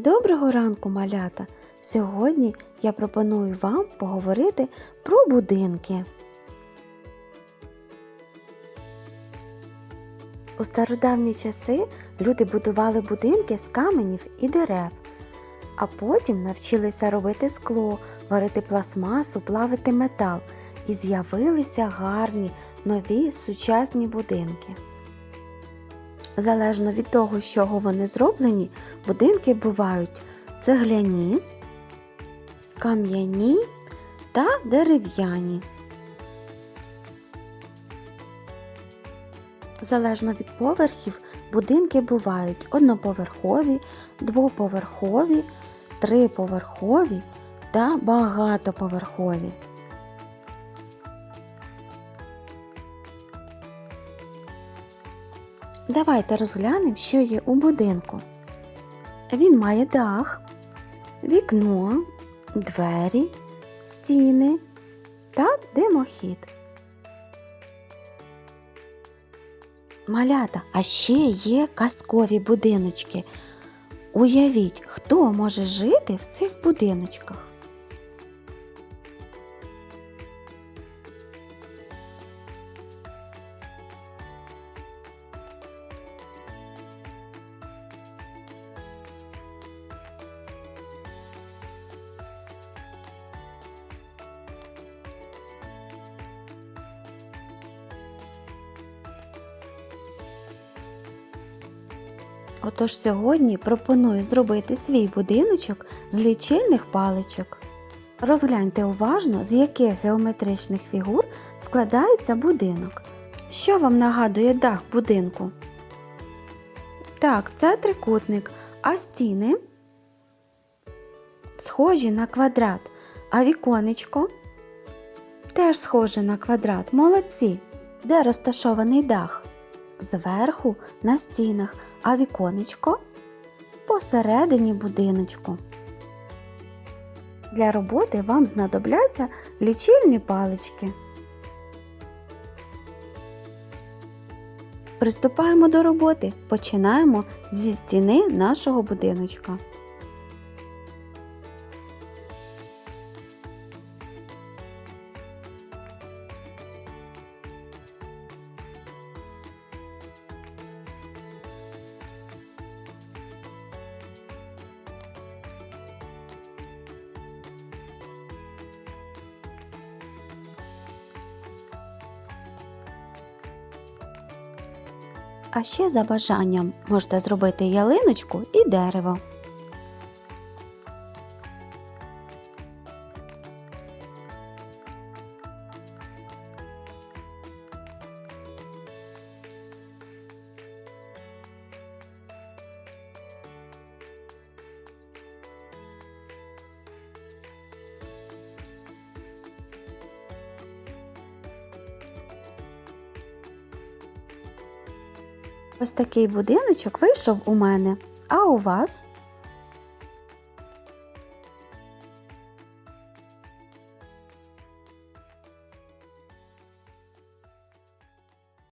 Доброго ранку, малята! Сьогодні я пропоную вам поговорити про будинки. У стародавні часи люди будували будинки з каменів і дерев, а потім навчилися робити скло, варити пластмасу, плавити метал і з'явилися гарні нові сучасні будинки. Залежно від того, з чого вони зроблені, будинки бувають цегляні, кам'яні та дерев'яні. Залежно від поверхів, будинки бувають одноповерхові, двоповерхові, триповерхові та багатоповерхові. Давайте розглянемо, що є у будинку. Він має дах, вікно, двері, стіни та димохід. Малята, а ще є казкові будиночки. Уявіть, хто може жити в цих будиночках. Отож сьогодні пропоную зробити свій будиночок з лічильних паличок. Розгляньте уважно, з яких геометричних фігур складається будинок. Що вам нагадує дах будинку? Так, це трикутник, а стіни схожі на квадрат, а віконечко теж схоже на квадрат. Молодці. Де розташований дах? Зверху на стінах, а віконечко посередині будиночку. Для роботи вам знадобляться лічильні палички. Приступаємо до роботи. Починаємо зі стіни нашого будиночка. А ще за бажанням можете зробити ялиночку і дерево. Ось такий будиночок вийшов у мене. А у вас?